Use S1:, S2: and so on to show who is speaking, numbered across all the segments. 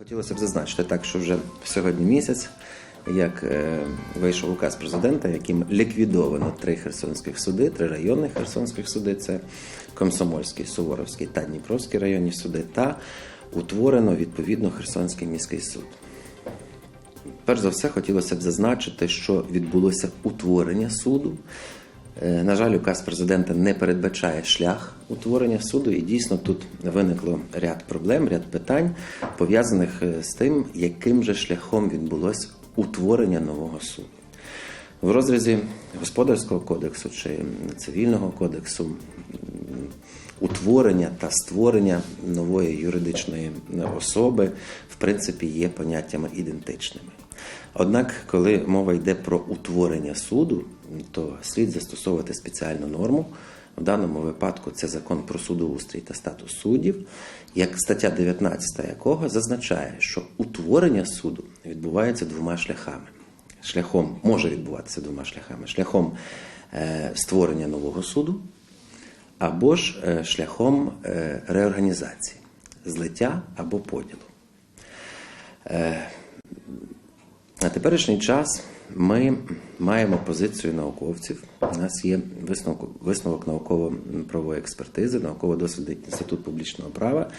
S1: Хотілося б зазначити так, що вже сьогодні місяць, як е, вийшов указ президента, яким ліквідовано три херсонських суди, три районних херсонських суди це Комсомольський, Суворовський та Дніпровський районні суди, та утворено відповідно Херсонський міський суд. Перш за все, хотілося б зазначити, що відбулося утворення суду. Е, На жаль, указ президента не передбачає шлях утворення суду, і дійсно тут виникло ряд проблем, ряд питань, пов'язаних е, з тим, яким же шляхом відбулося утворення нового суду. В розрізі господарського кодексу чи цивільного кодексу утворення та створення нової юридичної особи в принципі є поняттями ідентичними. Однак, коли мова йде про утворення суду, то слід застосовувати спеціальну норму. В даному випадку це закон про судоустрій та статус суддів, як стаття 19 якого зазначає, що утворення суду відбувається двома шляхами. Шляхом може відбуватися двома шляхами: шляхом е, створення нового суду або ж е, шляхом е, реорганізації, злиття або поділу. Е, На теперішній час ми маємо позицію науковців. У нас є висновок, висновок науково-правової експертизи, науково-дослідний інститут публічного права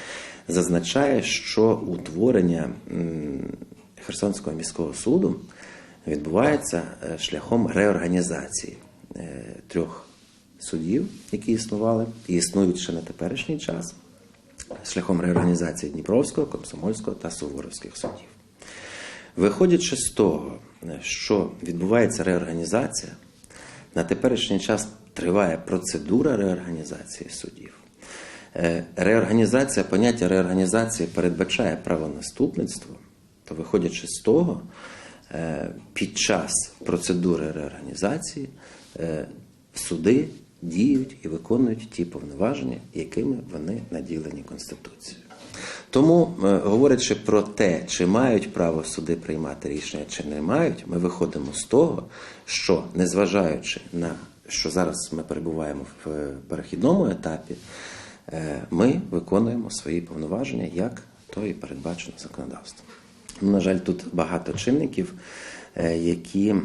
S1: зазначає, що утворення Херсонського міського суду відбувається е, шляхом реорганізації е, трьох судів, які існували і існують ще на теперішній час, шляхом реорганізації Дніпровського, Комсомольського та Суворовських судів. Виходячи з того, що відбувається реорганізація, на теперішній час триває процедура реорганізації судів. Е, Реорганізація, поняття реорганізації передбачає правонаступництво, то виходячи з того, е, під час процедури реорганізації е, суди діють і виконують ті повноваження, якими вони наділені Конституцією. Тому, е, говорячи про те, чи мають право суди приймати рішення, чи не мають, ми виходимо з того, що незважаючи на що зараз ми перебуваємо в е, перехідному етапі, е, ми виконуємо свої повноваження, як то і передбачено законодавством. Ну, На жаль, тут багато чинників, які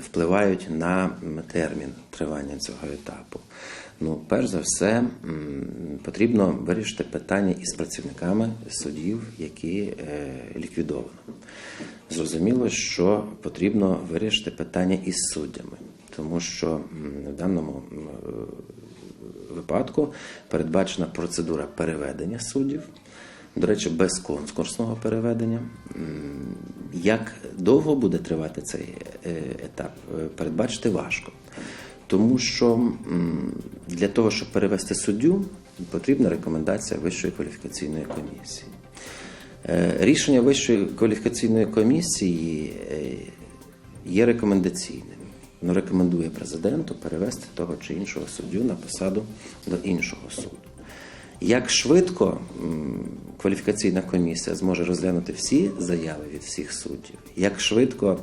S1: впливають на термін тривання цього етапу. Ну, перш за все, потрібно вирішити питання із працівниками судів, які е, ліквідовано. Зрозуміло, що потрібно вирішити питання із суддями, тому що в даному випадку передбачена процедура переведення суддів. До речі, без конкурсного переведення. Як довго буде тривати цей е, етап, е, передбачити важко. Тому що для того, щоб перевести суддю, потрібна рекомендація Вищої кваліфікаційної комісії. Е, Рішення Вищої кваліфікаційної комісії е, є рекомендаційним. Воно рекомендує президенту перевести того чи іншого суддю на посаду до іншого суду. Як швидко кваліфікаційна комісія зможе розглянути всі заяви від всіх суддів, як швидко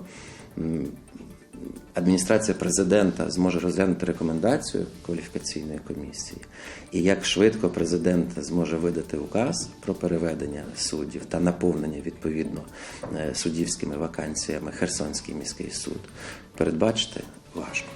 S1: адміністрація президента зможе розглянути рекомендацію кваліфікаційної комісії, і як швидко президент зможе видати указ про переведення суддів та наповнення відповідно е, суддівськими вакансіями Херсонський міський суд, передбачити важко.